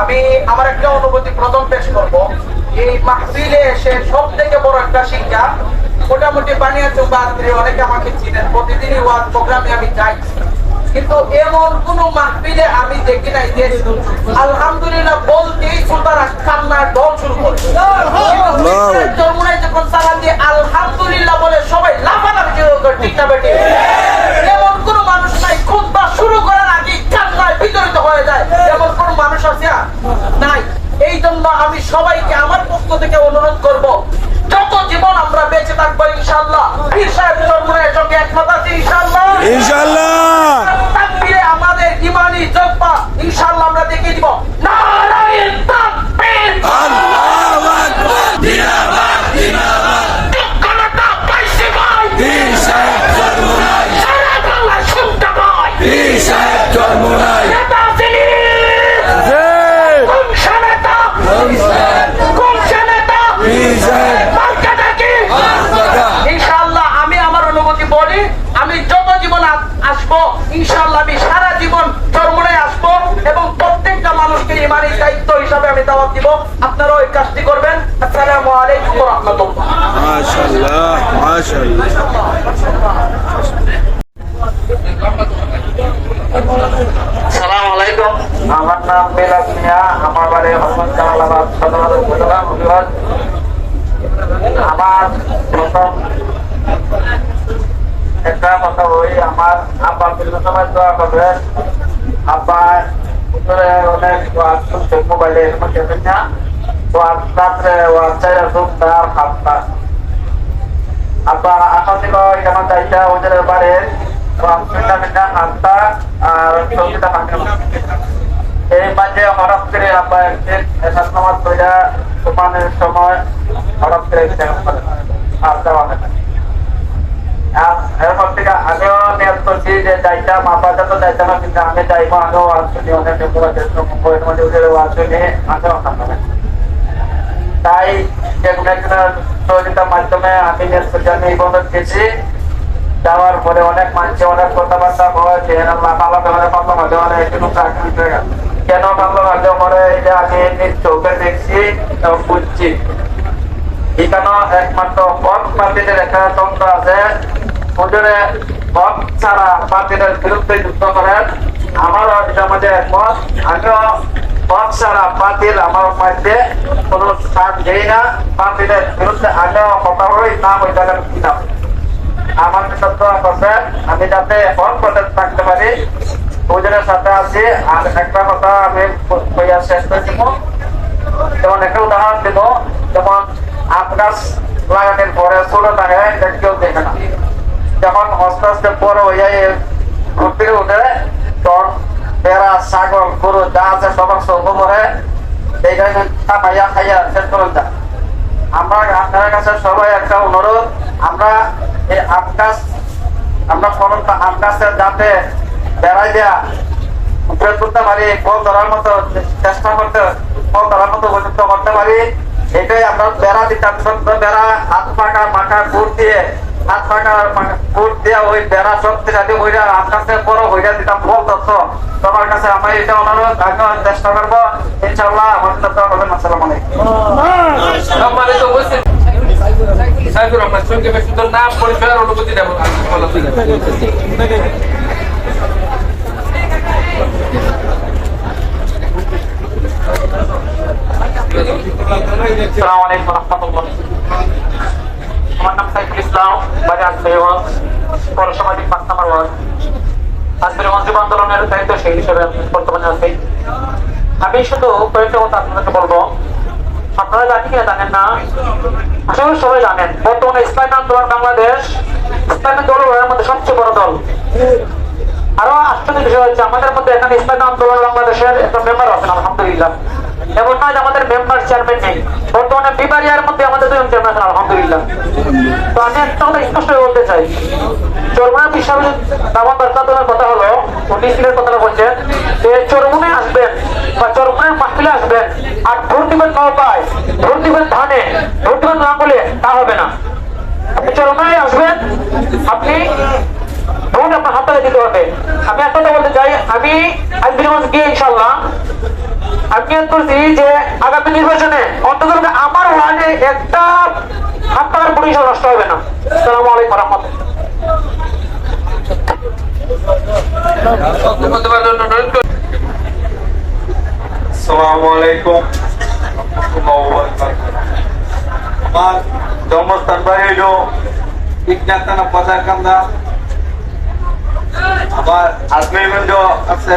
আমি আমার একটা অনুভূতি প্রথম পেশ করব। এই মাহফিলে এসে সব থেকে বড় একটা শিক্ষা, মোটামুটি বানিয়া বাদ অনেকে আমাকে চিনেন। প্রতিদিনই ওয়াজ প্রোগ্রামে আমি যাই। কিন্তু এমন কোন মাহফিলে আমি দেখি নাই যে আলহামদুলিল্লাহ বলতেই সুলতান কান্নার দল শুরু করে। জন্মনায় যখন সালাম দিয়ে আলহামদুলিল্লাহ বলে সবাই লাফালাফি শুরু করে ঠিক না বেটি? এমন কোন মানুষ নাই খুতবা শুরু করার আগে কান্নায় বিতরিত হয়ে যায়। এমন কোন মানুষ আছে? নাই। এই জন্য আমি সবাইকে আমার পক্ষ থেকে অনুরোধ করব যত জীবন আমরা বেঁচে থাকব ইনশাল্লাহ পীর সাহেব জন্মনায় সঙ্গে একমত আছে ইনশাল্লাহ ইনশাল্লাহ আমার একটা কথা ওই আমার আব্বা সময় দোয়া করবেন। আব্বা অনেক মোবাইলে এরকম ওয়াজ শুনতে শুনতে হাতটা আর সঙ্গীতা ভাঙে এই মাঝে হঠাৎ করে আব্বা একদিন এসার নামাজ পড়া সময় হঠাৎ করে আগেও করছি যে যাইতাম আব্বা যত যাইতাম কিন্তু আমি যাইবো আগেও ওয়াজ অনেক বইয়ের মধ্যে উঠে ওয়াজ শুনি আগেও। তাই মাধ্যমে আমি করছি আমি গেছি যাওয়ার পরে অনেক মানুষ অনেক কথাবার্তা গেল কেন ভালো মাঝে পরে এটা আমি চোখে দেখছি এবং বুঝছি। এখানে একমাত্র হক পার্টিদের তন্ত্র আছে ওদের হক ছাড়া পার্টিদের আমারও এটার মধ্যে একমত। আমিও আমার মধ্যে কোনো দেই না। পার্টিদের বিরুদ্ধে আগেও কথা হই না। আমার দোয়া আমি যাতে হক পথে থাকতে পারি ওজনের সাথে আছি। আর একটা কথা আমি কইয়া শেষ করে দিব। যেমন একটা উদাহরণ দিব, যেমন গাছ লাগানোর পরে ছোট থাকে এটা কেউ দেখে না। যখন আস্তে আস্তে বড় হয়ে উঠে তখন বেড়া ছাগল, গরু, যা আছে সবার করে এইখানে খাইয়া খাইয়া শেষ করে যায় আমরা আপনার কাছে সবাই একটা অনুরোধ। আমরা এই আম আমরা ফলনটা যাতে বেড়াই দেয়া। উপরে তুলতে পারি, ফল ধরার মতো চেষ্টা করতে, ফল ধরার মতো উপযুক্ত করতে পারি। এটাই আমরা বেড়া দিতাম। বেড়া, হাত পাকা, মাখা, গুড় দিয়ে পাকা মাখা গুড় ওই বেড়া শক্তিশালী হইয়া আম কাছে বড় হইয়া দিতাম ফল চেষ্টা করব। ইনশাল্লাহ আমার তো হবে আসসালামু আর আমার নাম সাইফুল বাড়ি আসবেগঞ্জ পৌরসমাজিক পাঁচ নম্বর আসবেগঞ্জ যুব আন্দোলনের দায়িত্বশীল হিসেবে আমি বর্তমানে আছি। আমি শুধু কয়েকটা কথা আপনাদেরকে বলব। আপনারা জানি কিনা জানেন না সবাই জানেন, বর্তমানে ইসলামী আন্দোলন বাংলাদেশ, ইসলামী মধ্যে সবচেয়ে বড় দল। আরও আশ্চর্য বিষয় হচ্ছে, আমাদের মধ্যে এখানে ইসলামী আন্দোলন বাংলাদেশের একটা মেম্বার আছেন, আলহামদুলিল্লাহ। এমন নয় আমাদের মেম্বার চেয়ারম্যান নেই। বর্তমানে বিবারিয়ার মধ্যে আমাদের দুজন চেয়ারম্যান আলহামদুলিল্লাহ। তো আমি একটা কথা স্পষ্ট বলতে চাই। চরমনা হিসাবে দামান কথা হলো উনি সিলের কথাটা বলছেন, যে চরমনে আসবেন বা চরমনের মাহফিলে আসবেন, আর ভোট দিবেন নৌকায় ভোট দিবেন ধানে, ভোট দিবেন লাঙ্গলে, তা হবে না। আপনি চরমায় আসবেন, আপনি ভোট আপনার হাতে দিতে হবে। আমি একটা কথা বলতে চাই, আমি আজমিরগঞ্জ গিয়ে ইনশাল্লাহ আমি করছি যে আগামী নির্বাচনে অন্তত আমার ওয়ার্ডে একটা হাত টাকার পরিষদ নষ্ট হবে না। সালামু আলাইকুম আলাইকুম। আমার জন্মস্থান হইল বাজার কান্দা আমার আজমিরগঞ্জ আছে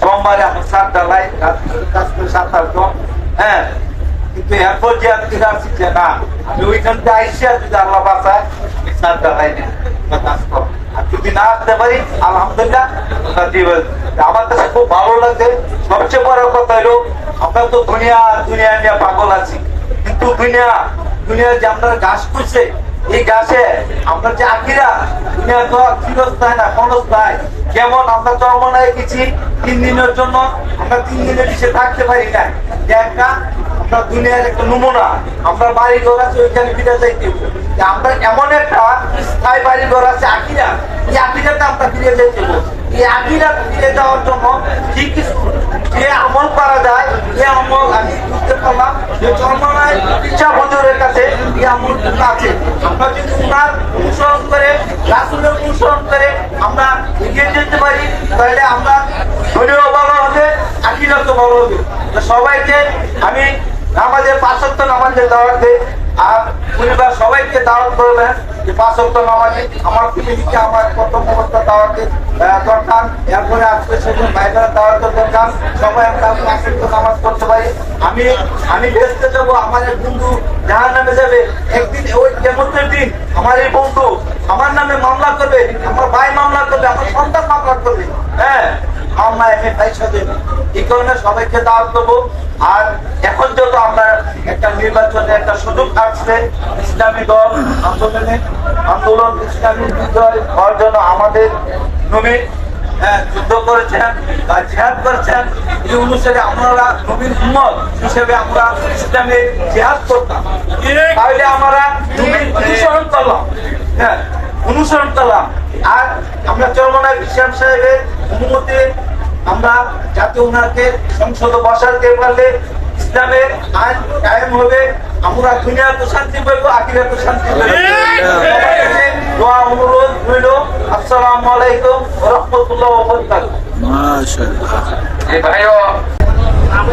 সোমবারে সাত হ্যাঁ। কিন্তু আমি আর না আলহামদুলিল্লাহ আমার কাছে খুব ভালো লাগে। সবচেয়ে বড় কথা হলো, আমরা তো দুনিয়া দুনিয়া নিয়ে পাগল আছি। কিন্তু দুনিয়া দুনিয়া যে আমরা গাছ করছে এই গাছে আমরা যে আখিরা দুনিয়া তো চিরস্থায় না যেমন আমরা তিন দিনের জন্য আমরা তিন দিনের থাকতে পারি না। আমরা দুনিয়ার একটা নমুনা। আমরা বাড়ি ঘর আছে, ওইখানে আমরা এমন একটা স্থায়ী বাড়ি ঘর আছে আমরা ফিরে যাওয়ার জন্য যে আমল করা যায় আমল আমি বুঝতে পারলাম যে ইচ্ছা কাছে আছে আমরা যদি উনার অনুসরণ করে রাসুলের অনুসরণ করে আমরা এগিয়ে যেতে পারি, তাহলে আমরা ধনীয় ভালো হবে, আখিরাতও ভালো হবে। সবাইকে আমি আমাদের পাঁচত্ব নামাজের দাওয়াতে আর পরিবার সবাইকে দাওয়াত করবেন যে পাঁচত্ব নামাজে আমার ফ্যামিলিকে আমার প্রথম অবস্থা দাওয়াতে দরকার। এরপরে আজকে সেদিন ভাইবেরা দাওয়াতের দরকার সবাই আমরা পাঁচত্ব নামাজ করতে পারি। আমি আমি বেসতে যাব এক বন্ধু যাহার নামে যাবে। একদিন, ওই কেমতের দিন, আমার এই বন্ধু আমার নামে মামলা করবে আমার ভাই মামলা করবে আমার সন্তান মামলা করবে হ্যাঁ মামলা এমনি ভাই এই কারণে সবাইকে দাওয়াত দেবো? আর এখন যত আমরা একটা নির্বাচনে একটা সুযোগ আসছে ইসলামী দল আন্দোলনে আন্দোলন ইসলামী বিজয় হওয়ার জন্য আমাদের নবীন হ্যাঁ, যুদ্ধ করেছেন বা জিহাদ করেছেন। এই অনুসারে আমরা নবীন উম্মত হিসেবে আমরা ইসলামের জিহাদ করতাম। তাহলে আমরা নবীন অনুসরণ করলাম। হ্যাঁ অনুসরণ করলাম। আর আমরা চরমনায় বিশ্বাস সাহেবের অনুমতি আমরা যাতে ওনাকে সংসদে বসাতে পারলে ইসলামের আইন কায়েম হবে আমরা দুনিয়া তো শান্তি পাইব আখিরা তো শান্তি পাইব দোয়া অনুরোধ রইল আসসালামু আলাইকুম ওয়া রাহমাতুল্লাহি ওয়া বারাকাতুহু মাশাআল্লাহ এই ভাইও আমি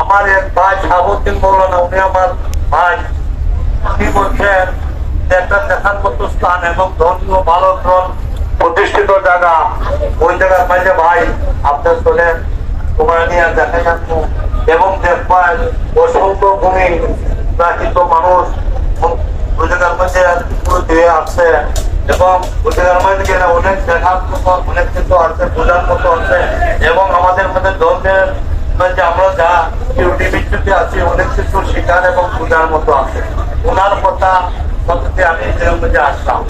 আমার এক ভাই শাহাবুদ্দিন মৌলানা, উনি আমার ভাই। উনি বলছেন একটা দেখার মতো স্থান এবং ধর্মীয় ভালো ধন প্রতিষ্ঠিত জায়গা, ওই জায়গার মাঝে ভাই আপনার চলেন তোমার নিয়ে দেখা যাচ্ছ এবং দেখবেন অসংখ্য ভূমি প্রাকৃত মানুষ ওই জায়গার মধ্যে দিয়ে আসছে এবং বুদ্ধিধর্ম থেকে এরা অনেক দেখার মতো, অনেক কিছু আছে, বোঝার মতো আছে। এবং আমাদের মধ্যে ধর্মের যে আমরা যা বিচ্যুতি আছে, অনেক কিছু শিকার এবং বোঝার মতো আছে। ওনার কথা কথাতে আমি এর মধ্যে আসলাম।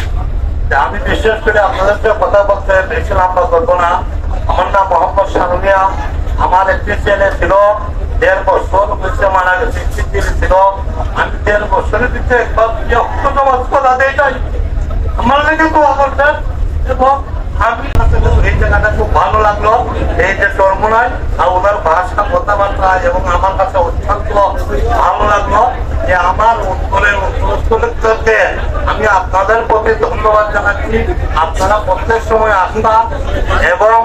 আমি বিশেষ করে আপনাদের কথা বলতে বেশি লম্বা করব না। আমার নাম মোহাম্মদ শাহমিয়া আমার একটি ছেলে ছিল, দেড় বছর হচ্ছে মারা গেছে ছেলে আমি দেড় বছরের ভিতরে একবার দেয় নাই। আমার লেগে দোয়া করতেন এবং আমি এই জায়গাটা খুব ভালো লাগল। এই যে চর্মনায়, আর ওনার ভাষা, কথাবার্তা এবং আমার আমি আপনাদের প্রতি ধন্যবাদ জানাচ্ছি। আপনারা প্রত্যেক সময় আসবা এবং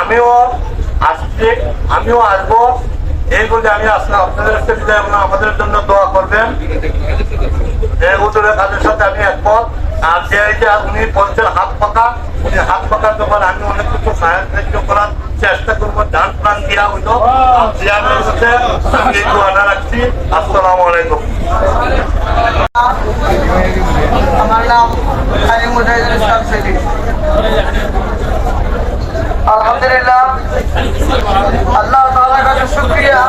আমিও আসছি, আমিও আসব। এই বলে আমি আসলাম আপনাদের সাথে আমাদের জন্য দোয়া করবেন। হুজুরের সাথে আমি একমত। আর যে উনি বলছেন হাত পাকা, উনি হাত পাকার যখন আমি অনেক কিছু সাহায্য করার চেষ্টা করব ধান প্রাণ দিয়া হইল। সাথে আমি একটু আনা রাখছি। আসসালামু আলাইকুম। আমার নাম ইসলাম সেলিম আলহামদুলিল্লাহ আল্লাহ তাআলার কাছে শুকরিয়া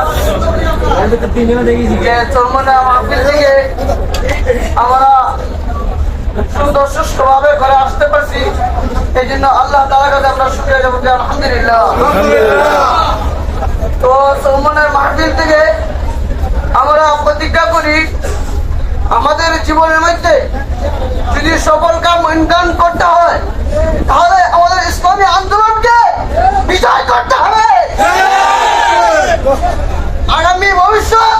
যে চরমনা মাহফিল থেকে আমরা সুন্দর সুষ্ঠুভাবে ঘরে আসতে পারছি। এই জন্য আল্লাহ তাআলার কাছে আমরা শুকরিয়া যাব যে আলহামদুলিল্লাহ। তো চরমনের মাহফিল থেকে আমরা প্রতিজ্ঞা করি আমাদের জীবনের মধ্যে যদি সফল কাম উন্নয়ন করতে হয় তাহলে আমাদের ইসলামী আন্দোলনকে বিজয় করতে হবে। আগামী ভবিষ্যৎ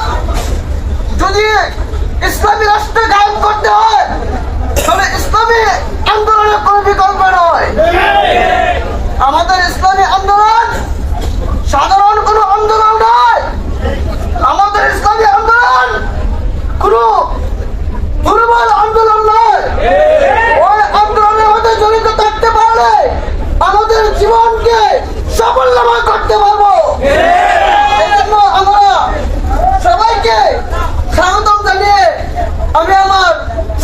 যদি ইসলামী রাষ্ট্র কায়েম করতে হয় তাহলে ইসলামী আন্দোলনের কোনো বিকল্প আমাদের ইসলামী আন্দোলন সাধারণ কোনো আন্দোলন নয় আমাদের ইসলামী আন্দোলন কোনো দুর্বল আন্দোলন নয় ওই আন্দোলনের মধ্যে জড়িত থাকতে পারলে আমাদের জীবনকে সাফল্যময় করতে পারব এই জন্য আমরা সবাইকে স্বাগতম জানিয়ে আমি আমার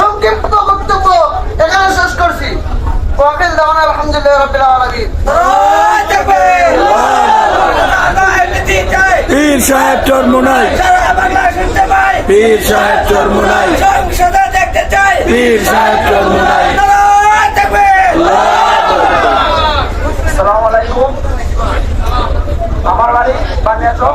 সংক্ষিপ্ত বক্তব্য এখানে শেষ করছি ওয়াকিল দেওয়ান আলহামদুলিল্লাহ রবিল আলমী পীর সাহেব চরমোনাই পীর সাহেব চরমোনাই পীর সাহেব চরমোনাই আসসালামু আলাইকুম। আমার বাড়ি বানিয়া চক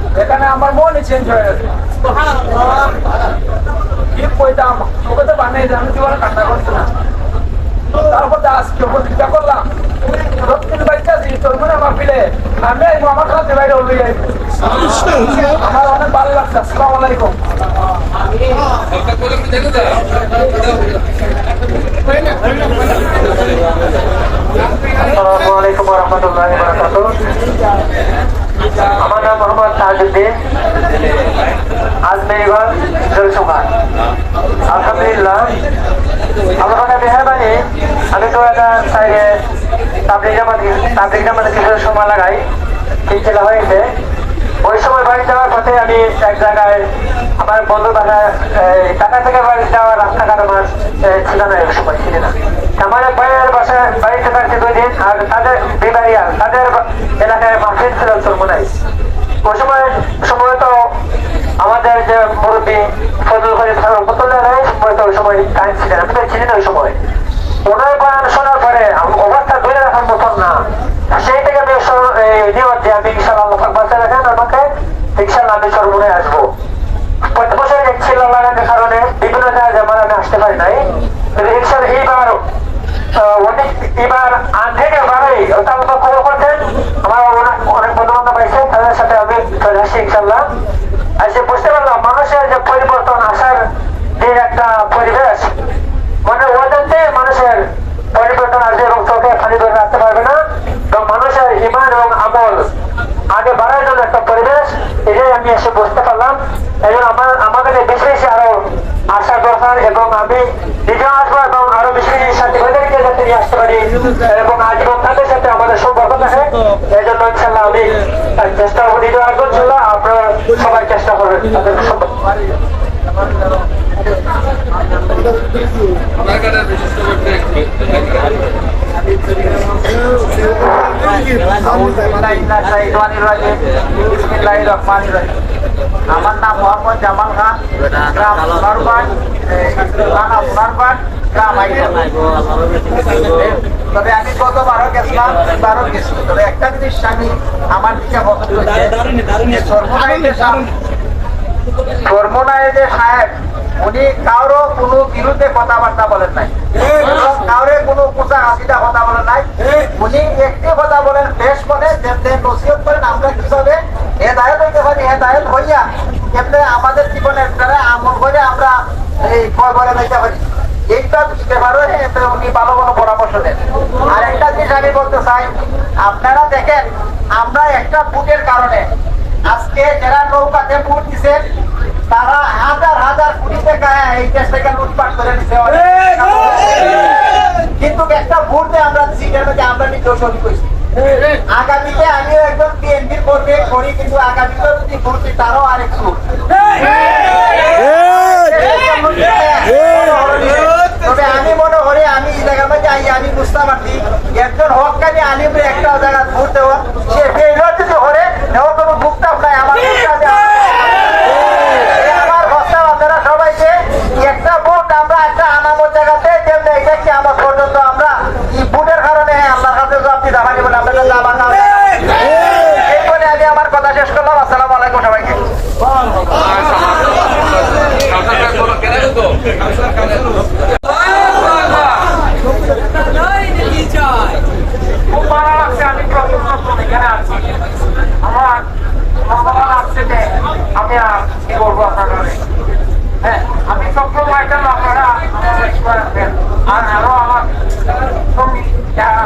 এখানে আমার মনই চেঞ্জ হয়ে গেছে। কি কইতাম? তোকে তো বানিয়ে আমি জীবনে কান্না করছি না তারপর আজকে প্রতিজ্ঞা করলাম। আমি আসসালামু আলাইকুম। রহমতুল্লাহ আমার নাম মোহাম্মদ তাজউদ্দিন। আজমেরিগঞ্জ জলসুমার আলহামদুলিল্লাহ। আল্লাহ মেহরবানি। আমি তো একটা সাইডে তাবলিক জামাত তাবলিক জামাতে কিছু সময় লাগাই। ঠিক ছেলে হয়েছে। ওই সময় বাড়ি যাওয়ার পথে আমি এক জায়গায় আমার বন্ধুর বাসায় টাকা থেকে বাড়ি এক সময় ছিল না আমার বাড়িতে দুই দিন আর তাদের তাদের এলাকায় ছিল ওই সময় আমাদের যে মুরব্বী ফজল সম্ভবত ওই সময় ছিলেন আমি তো ছিলেন ওই সময়। ওনার বয়ান শোনার পরে অবস্থা ধরে রাখার মতন না। সেই থেকে আমি নিয়ত যে আমি ইনশাল্লাহ বাঁচিয়ে রাখেন আমাকে ইনশাল্লাহ আমি সর্বনে আসব প্রতি বছর ছিল লাগানোর কারণে বিভিন্ন জায়গায় আমার আমি আসতে পারি নাই কিন্তু ইনশাল্লাহ এইবার আহ, অনেক এবার আধেকে বাড়াই ওটা আমাকে খবর করতেন আমার অনেক অনেক বন্ধু বান্ধব আছে তাদের সাথে আমি চলে আসছি ইনশাল্লাহ আর সে বুঝতে পারলাম মানুষের যে পরিবর্তন আসার যে একটা পরিবেশ মানে ওদের ইমান এবং আমল আগে বাড়ার জন্য একটা পরিবেশ এটাই আমি এসে বুঝতে পারলাম এই জন্য আমার আমাদের বেশি বেশি আরও আশা দরকার এবং আমি নিজেও আসব এবং আরও বেশি বেশি সাথে ওদেরকে যাতে নিয়ে আসতে পারি এবং আজীবন তাদের সাথে আমাদের সম্পর্ক থাকে। এই জন্য ইনশাল্লাহ আমি চেষ্টা করব নিজেও আসব ইনশাল্লাহ আপনারা সবাই চেষ্টা করবেন। তাদের সম্পর্ক। আমার নাম মোহাম্মদ জামাল খান গ্রাম থানা আইসন তবে আমি গতবারও গেছিলাম গেছি। তবে একটা জিনিস আমি আমার দিকে পছন্দ হচ্ছে সাহেব উনি কারও কোনো বিরুদ্ধে কথাবার্তা বলেন নাই। কাউরে কোনো পোষা হাসিটা কথা বলেন নাই। উনি একটি কথা বলেন বেশ বলে যেমনি নসিহত করেন আমরা কীভাবে হেদায়ত হইতে পারি হেদায়ত হইয়া কেমনে আমাদের জীবনের আমল করে আমরা এই ভয় করে দিতে পারি? এইটা ব্যাপারও উনি ভালো কোনো পরামর্শ দেন। আর একটা জিনিস আমি বলতে চাই আপনারা দেখেন আমরা একটা কারণে আজকে যারা নৌকাতে দিচ্ছেন তারা হাজার হাজার কোটি টাকা এই দেশ থেকে লুটপাট করে কিন্তু একটা ভোট দিয়ে আমরা মধ্যে আমরা নিজেও আগামীতে আমিও একজন বিএনপির কর্মী করি কিন্তু আগামীতে যদি ভোট দিই তারও আরেক সুখ তবে আমি মনে করি আমি এই জায়গার মধ্যে আই আমি বুঝতে পারছি একজন হকানি আলিমরে একটা জায়গা ভোট দেওয়া সে ফেইলর যদি করে নেওয়া কোনো ভুগতাম নাই আমার ভোটটা আমি আমার ভক্তা আপনারা সবাইকে একটা ভোট আমরা একটা আনামত জায়গাতে যেমন এটা কি আমার পর্যন্ত আমরা এই ভোটের কারণে আল্লাহর আমি আমার কথা শেষ করলাম আসসালামু আলাইকুম কোনো কেন খুব ভালো লাগছে আমি প্রথম এখানে আমি আর কি করব আপনাদের হ্যাঁ আমি সবসময় একটা আপনারা আর সঙ্গী যারা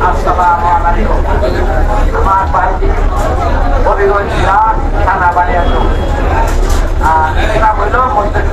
মধ্যে আসসালামু আলাইকুম আমার বাড়ি হবিগঞ্জ থানা বানিয়াচক আর এটা হইল মন্তব্য